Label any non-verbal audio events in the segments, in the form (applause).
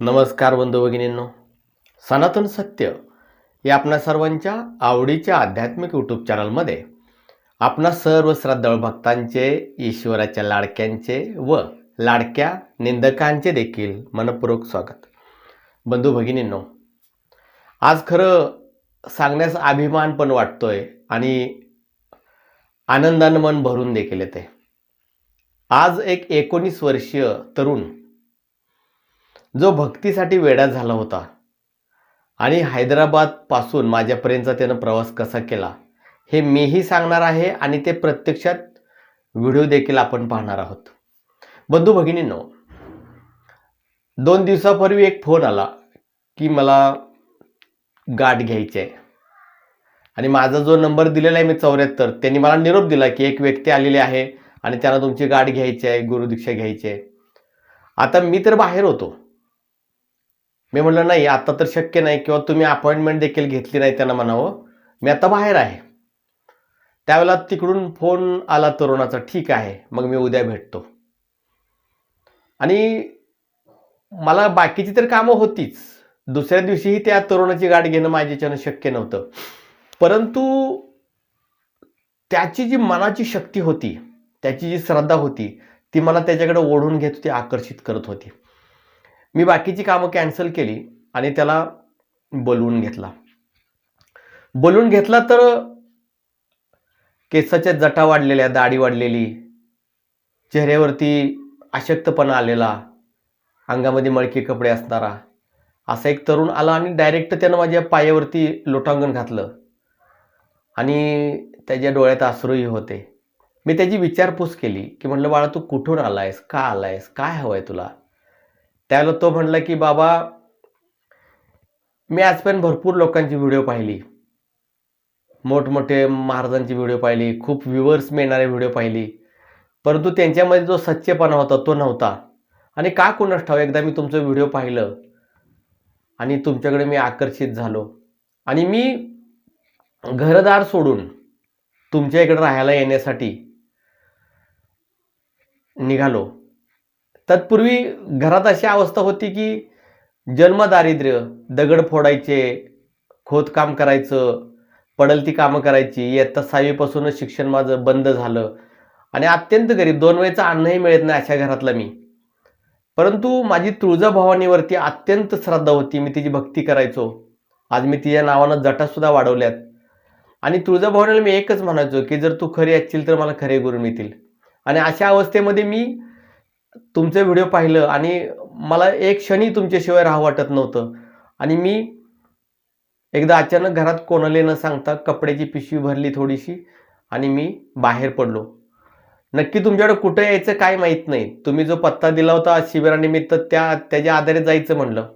नमस्कार बंधू भगिनींनो. सनातन सत्य या आपणा सर्वांच्या आवडीच्या आध्यात्मिक यूट्यूब चॅनलमध्ये आपणा सर्व श्रद्धाळू भक्तांचे ईश्वराच्या लाडक्यांचे व लाडक्या निंदकांचे देखील मनपूर्वक स्वागत. बंधू भगिनींनो आज खरं सांगण्यास अभिमान पण वाटतोय आणि आनंदानं मन भरून देखील येते. आज एक एकोणीस वर्षीय तरुण जो भक्तीसाठी वेडा झाला होता. आणि हैदराबादपासून माझ्यापर्यंतचा त्यानं प्रवास कसा केला हे मीही सांगणार आहे आणि ते प्रत्यक्षात व्हिडिओ देखील आपण पाहणार आहोत. बंधू भगिनींनो दोन दिवसापूर्वी एक फोन आला की मला गाठ घ्यायची आहे. आणि माझा जो नंबर दिलेला आहे मी चौऱ्याहत्तर त्यांनी मला निरोप दिला की एक व्यक्ती आलेली आहे आणि त्यांना तुमची गाठ घ्यायची आहे गुरुदीक्षा घ्यायची आहे. आता मी तर बाहेर होतो. मी म्हणलं नाही आता तर शक्य नाही किंवा तुम्ही अपॉइंटमेंट देखील घेतली नाही त्यांना म्हणावं. मी आता बाहेर आहे. त्यावेळेला तिकडून फोन आला तरुणाचा ठीक आहे मग मी उद्या भेटतो. आणि मला बाकीची तर कामं होतीच. दुसऱ्या दिवशीही त्या तरुणाची गाठ घेणं माझ्याच्यानं शक्य नव्हतं. परंतु त्याची जी मनाची शक्ती होती त्याची जी श्रद्धा होती ती मला त्याच्याकडे ओढून घेत होती आकर्षित करत होती. मी बाकीची कामं कॅन्सल केली आणि त्याला बोलवून घेतला. बोलून घेतला तर केसाच्या जटा वाढलेल्या दाढी वाढलेली चेहऱ्यावरती अशक्तपणा आलेला अंगामध्ये मळके कपडे असणारा असा एक तरुण आला आणि डायरेक्ट त्यानं माझ्या पायावरती लोटांगण घातलं आणि त्याच्या डोळ्यात आसरूही होते. मी त्याची विचारपूस केली की म्हटलं बाळा तू कुठून आला आहेस का आला आहेस काय हवं आहे तुला? त्याला तो म्हणला की बाबा मी आजपर्यंत भरपूर लोकांची व्हिडिओ पाहिली. मोठमोठे महाराजांची व्हिडिओ पाहिली खूप व्ह्युअर्स मिळणारे व्हिडिओ पाहिली. परंतु त्यांच्यामध्ये जो सच्चेपणा होता तो नव्हता. आणि का कोणास ठाव एकदा मी तुमचं व्हिडिओ पाहिलं आणि तुमच्याकडे मी आकर्षित झालो. आणि मी घरदार सोडून तुमच्या इकडे राहायला येण्यासाठी निघालो. तत्पूर्वी घरात अशी अवस्था होती की जन्मदारिद्र्य दगड फोडायचे खोदकाम करायचं पडल ती कामं करायची इयत्ता सहावीपासूनच शिक्षण माझं बंद झालं. आणि अत्यंत गरीब दोन वेळेचं अन्नही मिळत नाही अशा घरातला मी. परंतु माझी तुळजाभवानीवरती अत्यंत श्रद्धा होती. मी तिची भक्ती करायचो. आज मी तिच्या नावानं जटासुद्धा वाढवल्यात. आणि तुळजाभवानीला मी एकच म्हणायचो की जर तू खरी असशील तर मला खरे गुरु मिळतील. आणि अशा अवस्थेमध्ये मी तुमचे व्हिडिओ पाहिलं आणि मला एक क्षणी तुमच्याशिवाय राहावं वाटत नव्हतं. आणि मी एकदा अचानक घरात कोणाला न सांगता कपड्याची पिशवी भरली थोडीशी आणि मी बाहेर पडलो. नक्की तुमच्याकडे कुठं यायचं काय माहीत नाही. तुम्ही जो पत्ता दिला होता शिबिरानिमित्त त्या त्याच्या आधारे जायचं म्हणलं.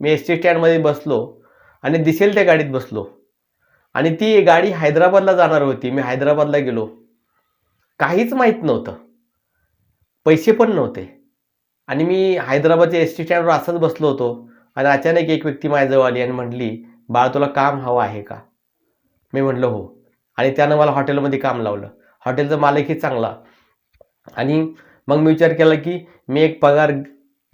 मी एस टी स्टँडमध्ये बसलो आणि दिसेल त्या गाडीत बसलो. आणि ती गाडी हैदराबादला जाणार होती. मी हैदराबादला गेलो. काहीच माहीत नव्हतं. पैसे पण नव्हते. आणि मी हैदराबादच्या एस टी स्टँडवर असंच बसलो होतो आणि अचानक एक व्यक्ती माझ्याजवळ आली आणि म्हटली बाळ तुला काम हवं आहे का? मी म्हटलं हो. आणि त्यानं मला हॉटेलमध्ये काम लावलं. हॉटेलचा मालकही चांगला. आणि मग मी विचार केला की मी एक पगार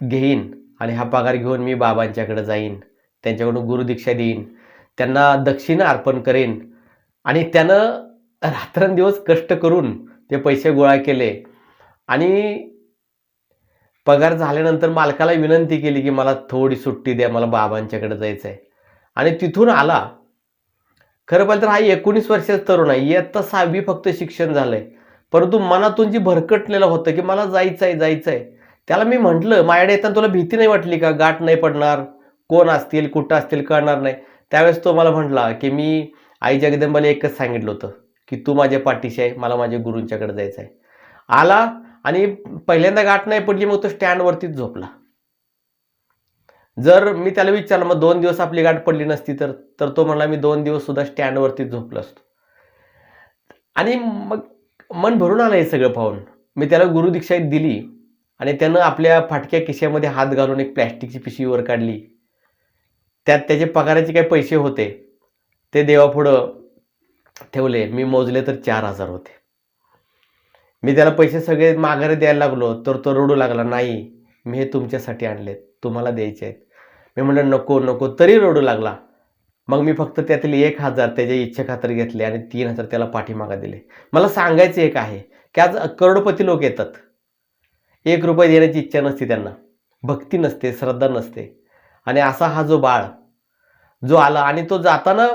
घेईन आणि हा पगार घेऊन मी बाबांच्याकडे जाईन त्यांच्याकडून गुरुदीक्षा देईन त्यांना दक्षिणा अर्पण करेन. आणि त्यानं रात्रंदिवस कष्ट करून ते पैसे गोळा केले. आणि पगार झाल्यानंतर मालकाला विनंती केली की मला थोडी सुट्टी द्या मला बाबांच्याकडे जायचं आहे आणि तिथून आला. खरं पाहिलं तर हा एकोणीस वर्षाचा तरुण आहे. इयत्ता सहावी फक्त शिक्षण झालंय. परंतु मनातून जी भरकटलेलं होतं की मला जायचं आहे जायचं आहे त्याला मी म्हटलं माझ्याकडे येताना तुला भीती नाही वाटली का? गाठ नाही पडणार. कोण असतील कुठं असतील कळणार नाही. त्यावेळेस तो मला म्हटला की मी आई जगदंबाला एकच सांगितलं होतं की तू माझ्या पाठीशी आहे मला माझ्या गुरूंच्याकडे जायचं आहे आला. आणि पहिल्यांदा गाठ नाही पडली मग तो स्टँडवरतीच झोपला. जर मी त्याला विचारलं मग दोन दिवस आपली गाठ पडली नसती तर तर तो म्हणला मी दोन दिवस सुद्धा स्टँडवरतीच झोपलो असतो. आणि मग मन भरून आलं हे सगळं पाहून. मी त्याला गुरुदीक्षा दिली आणि त्यानं आपल्या फाटक्या खिशामध्ये हात घालून एक प्लॅस्टिकची पिशवी वर काढली. त्यात त्याचे पगाराचे काही पैसे होते. ते देवापुढं ठेवले. मी मोजले तर चार हजार होते. मी त्याला पैसे सगळे माघारी द्यायला लागलो तर तो रडू लागला नाही मी हे तुमच्यासाठी आणलेत तुम्हाला द्यायचे आहेत. मी म्हणलं नको नको. तरी रडू लागला. मग मी फक्त त्यातले एक हजार त्याच्या इच्छा खातर घेतले आणि तीन हजार त्याला पाठीमागा दिले. मला सांगायचं एक आहे की आज करोडपती लोक येतात. एक रुपये देण्याची इच्छा नसते त्यांना. भक्ती नसते श्रद्धा नसते. आणि असा हा जो बाळ जो आला आणि तो जाताना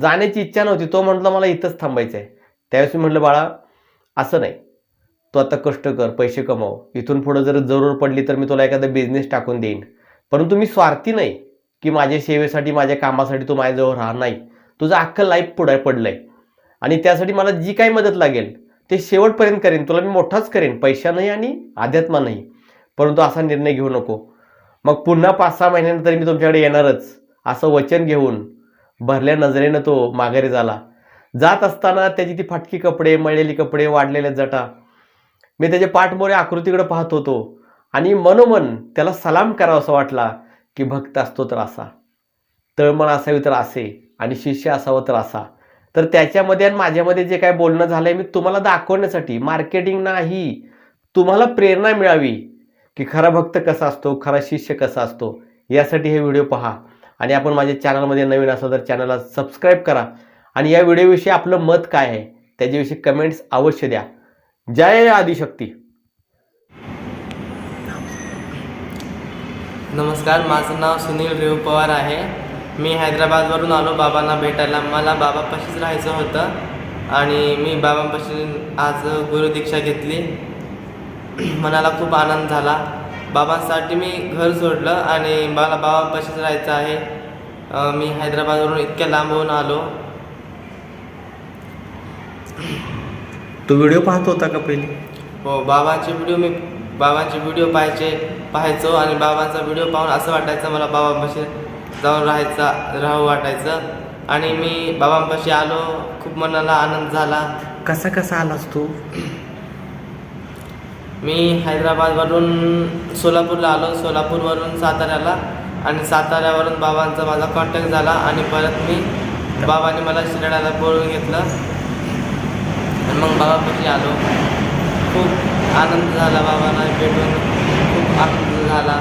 जाण्याची इच्छा नव्हती तो म्हटलं मला इथंच थांबायचं आहे त्यावेळेस मी म्हटलं बाळा असं नाही. तू आता कष्ट कर पैसे कमाव. इथून पुढं जर जरूर पडली तर मी तुला एखादा बिझनेस टाकून देईन. परंतु मी स्वार्थी नाही की माझ्या सेवेसाठी माझ्या कामासाठी तू माझ्याजवळ राहा नाही. तुझं अख्खं लाईफ पुढे पडलंय. आणि त्यासाठी मला जी काही मदत लागेल ते शेवटपर्यंत करेन. तुला मी मोठाच करेन. पैशानंही आणि अध्यात्मानंही परंतु असा निर्णय घेऊ नको. मग पुन्हा पाच सहा महिन्यानंतर मी तुमच्याकडे येणारच. असं वचन घेऊन भरल्या नजरेनं तो माघारी झाला. जात असताना त्याची ती फाटकी कपडे मळलेली कपडे वाढलेल्या जटा मी त्याच्या पाठमोरे आकृतीकडे पाहत होतो. आणि मनोमन त्याला सलाम करावासा वाटला की भक्त असतो तर असा. तळमळ असावी तर असे आणि शिष्य असावं तर असा. तर त्याच्यामध्ये आणि माझ्यामध्ये जे काय बोलणं झालंय मी तुम्हाला दाखवण्यासाठी मार्केटिंग नाही. तुम्हाला प्रेरणा मिळावी की खरा भक्त कसा असतो खरा शिष्य कसा असतो यासाठी हे व्हिडिओ पहा. आणि आपण माझ्या चॅनलमध्ये नवीन असाल तर चॅनलला सबस्क्राईब करा. आणि या व्हिडिओविषयी आपलं मत काय आहे त्याच्याविषयी कमेंट्स अवश्य द्या. जय आदिशक्ती। नमस्कार माझं नाव सुनील रेव पवार आहे. मी हैदराबादवरून आलो बाबांना भेटायला. मला बाबापाशीच राहायचं होतं आणि मी बाबांपाशी आज गुरुदीक्षा घेतली. मनाला खूप आनंद झाला. बाबांसाठी मी घर सोडलं आणि मला बाबांपाशीच राहायचं आहे. मी हैदराबादवरून इतक्या लांबवून आलो. तो व्हिडिओ पाहत होता का पहिले? हो बाबांचे व्हिडिओ मी बाबांचे व्हिडिओ पाहायचे पाहायचो आणि बाबांचा व्हिडिओ पाहून असं वाटायचं मला बाबांपाशी जाऊन राहायचा राहू वाटायचं. आणि मी बाबांपाशी आलो खूप मनाला आनंद झाला. कसा कसा आलास तू? मी हैदराबादवरून सोलापूरला आलो. सोलापूरवरून साताऱ्याला आणि साताऱ्यावरून बाबांचा माझा कॉन्टॅक्ट झाला आणि परत मी बाबांनी मला शिराड्याला बोलवून घेतलं. मग बाबापाशी आलो. खूप आनंद झाला बाबांना भेटून. खूप आनंद झाला.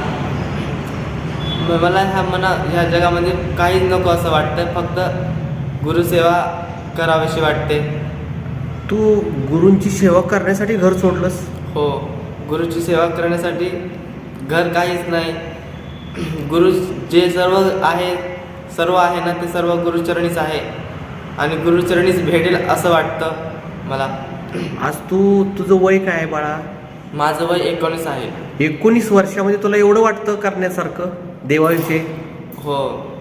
मला ह्या मना ह्या जगामध्ये काहीच नको असं वाटतं फक्त गुरुसेवा करावीशी वाटते. तू गुरूंची सेवा करण्यासाठी घर सोडलंस? हो. गुरुची सेवा करण्यासाठी घर काहीच नाही. गुरु जे सर्व आहे सर्व आहे ना ते सर्व गुरुचरणीच आहे. आणि गुरुचरणीच भेटेल असं वाटतं. मला. आज तू तुझं वय काय आहे बाळा? माझं वय एकोणीस आहे. एकोणीस वर्षामध्ये तुला एवढं वाटतं करण्यासारखं देवाविषयी? हो.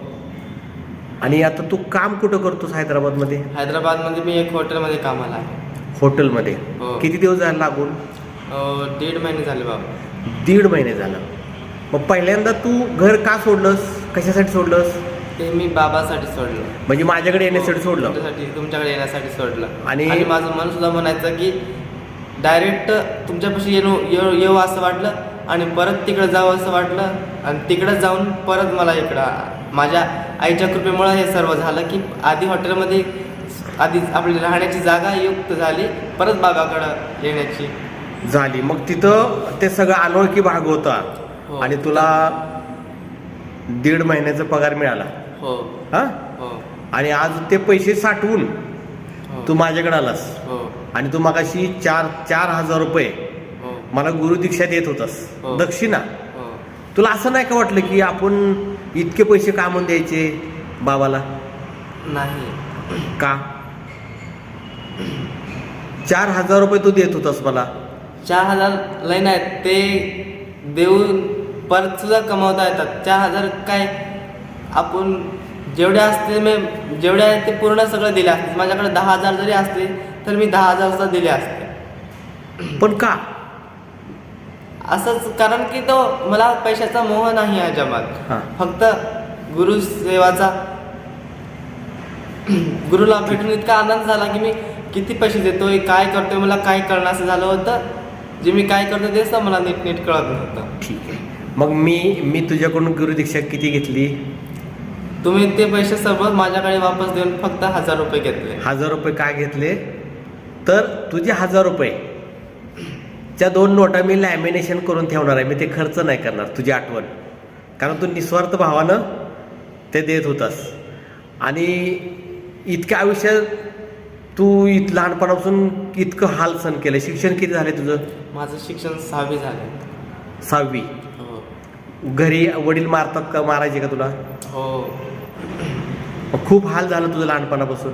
आणि आता तू काम कुठं करतोस हैदराबादमध्ये? हैदराबादमध्ये मी एक हॉटेलमध्ये कामाला आहे. हॉटेलमध्ये. हो. किती दिवस झाले लागून? अं, दीड महिने झाले बाबा. दीड महिने झालं. मग पहिल्यांदा तू घर का सोडलंस? कशासाठी सोडलंस? ते मी बाबासाठी सोडलं. म्हणजे माझ्याकडे येण्यासाठी सोडलं. तुमच्यासाठी तुमच्याकडे येण्यासाठी सोडलं. आणि- आणि माझं मन सुद्धा म्हणायचं की डायरेक्ट तुमच्यापाशी येणू येऊ येऊ असं वाटलं आणि परत तिकडं जावं असं वाटलं आणि तिकडं जाऊन परत मला इकडं आ- माझ्या आईच्या कृपेमुळं हे सर्व झालं की आधी हॉटेलमध्ये आधी आपली राहण्याची जागा युक्त झाली परत बाबाकडं येण्याची. झाली. मग तिथं ते सगळं अनोळखी भाग होता. हो. आणि तुला दीड महिन्याचा पगार मिळाला. हो. हा? हो. आणि आज ते पैसे साठवून हो. तू माझ्याकडे आलास. हो. आणि तू मगाशी चार चार हजार रुपये मला गुरुदीक्षा देत होतास. दक्षिणा. तुला असं नाही का वाटलं की आपण इतके पैसे का म्हणून द्यायचे बाबाला? नाही. का? चार हजार रुपये तू देत होतास मला. चार हजार लय नाहीत ते देऊन परत सुद्धा कमावता येतात. चार हजार काय? आपण जेवढे असते मी जेवढे ते पूर्ण सगळं दिले असते माझ्याकडे दहा हजार जरी असते तर मी दहा हजार सुद्धा दिले असते. पण का? असंच कारण की तो मला पैशाचा मोह नाही आहे जमात फक्त गुरु सेवाचा. गुरुला भेटून इतका आनंद झाला की मी किती पैसे देतोय काय करतोय मला काय करणं असं झालं होतं. जे मी काय करतो तेच मला नीट नीट कळत नव्हतं. ठीक आहे. मग मी मी तुझ्याकडून गुरुदीक्षा किती घेतली? तुम्ही ते पैसे सर्व माझ्याकडे वापस देऊन फक्त हजार रुपये घेतले. हजार रुपये काय घेतले? तर तुझे हजार रुपये त्या दोन नोटा मी लॅमिनेशन करून ठेवणार आहे. मी ते खर्च नाही करणार तुझी आठवण. कारण तू निस्वार्थ भावानं ते देत होतास. आणि इतक्या आयुष्यात तू इत लहानपणापासून इतकं हाल सण केलं शिक्षण किती झाले तुझं? माझं शिक्षण सहावी झाले सहावी. हो. घरी वडील मारतात का मारायचे का तुला? हो. मग खूप हाल झालं तुझं लहानपणापासून.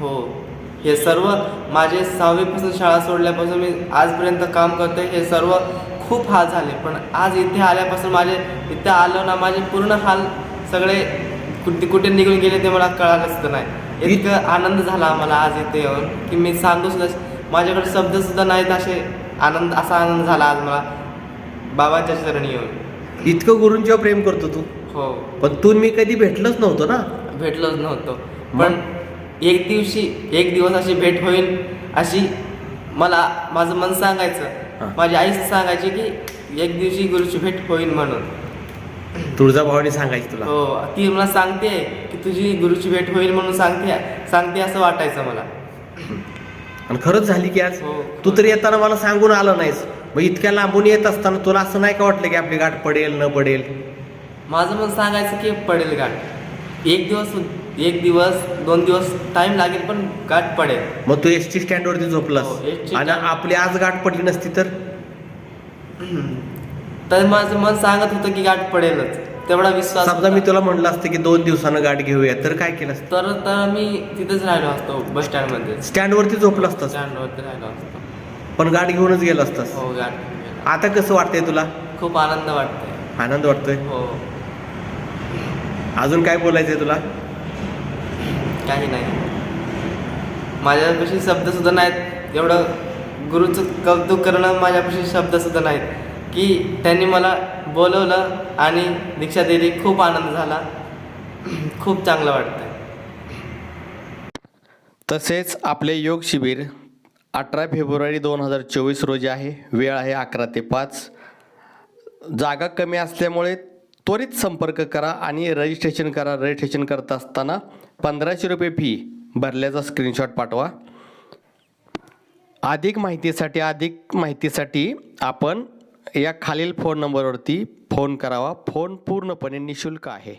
हो. हे सर्व माझे सहावीपासून शाळा सोडल्यापासून मी आजपर्यंत काम करतोय हे सर्व खूप हाल झाले. पण आज इथे आल्यापासून माझे इथे आलो ना माझे पूर्ण हाल सगळे कुठे कुठे निघून गेले ते मला कळालं सुद्धा नाही. इतकं आनंद झाला मला आज इथे येऊन की मी सांगू सुद्धा माझ्याकडे शब्द सुद्धा नाहीत असे. आनंद असा आनंद झाला आज मला. बाबांच्या चरणी येऊन. इतकं गुरूंच्यावर प्रेम करतो तू. हो. पण तू आणि मी कधी भेटलोच नव्हतो ना? भेटलोच नव्हतो. पण एक दिवशी एक दिवस अशी भेट होईल अशी मला माझं मन. सांगायचं. माझी आई सांगायची की एक दिवशी गुरुची भेट होईल म्हणून. तुळजाभावानी सांगायची तुला? हो. ती मला सांगते की तुझी गुरुची भेट होईल म्हणून सांगते. सांगते असं वाटायचं मला. आणि खरंच झाली की आज? हो. तू तरी येताना मला सांगून आलं नाहीस. मग इतक्या लांबून येत असताना तुला असं नाही का वाटलं की आपली गाठ पडेल न पडेल? माझं मन सांगायचं की पडेल गाठ. एक दिवस एक दिवस दोन दिवस टाइम लागेल पण गाठ पडेल. मग तू एस टी स्टँडवरती झोपलास. हो, आणि. आपली आज गाठ पडली नसती तर? (clears throat) तर माझं मन सांगत होतं की गाठ पडेलच. तेवढा विश्वास समजा मी. तुला म्हणलं असतं की दोन दिवसानं गाठ घेऊया तर काय केलं तर तर मी तिथेच राहिलो असतो बस स्टँडमध्ये स्टँडवरती झोपलं असतं स्टँडवरती राहिलो असतो. पण गाठ घेऊनच गेलं असतास. हो गाठ आता कसं वाटतंय तुला? खूप आनंद वाटतोय. आनंद वाटतोय? हो. अजून काय बोलायचंय तुला? काही नाही. माझ्यापाशी शब्द सुद्धा नाहीत. एवढं गुरुचं कौतुक करणं माझ्यापाशी शब्द सुद्धा नाहीत. की त्यांनी मला बोलवलं आणि दीक्षा दिली खूप आनंद झाला. खूप चांगलं वाटतंय. तसेच आपले योग शिबिर अठरा फेब्रुवारी दोन हजार चोवीस रोजी आहे. वेळ आहे अकरा ते पाच. जागा कमी असल्यामुळे त्वरित संपर्क करा आणि रजिस्ट्रेशन करा. रजिस्ट्रेशन करत असताना पंधराशे रुपये फी भरल्याचा स्क्रीनशॉट पाठवा. अधिक माहितीसाठी अधिक माहितीसाठी आपण या खालील फोन नंबरवरती फोन करावा. फोन पूर्णपणे निशुल्क आहे.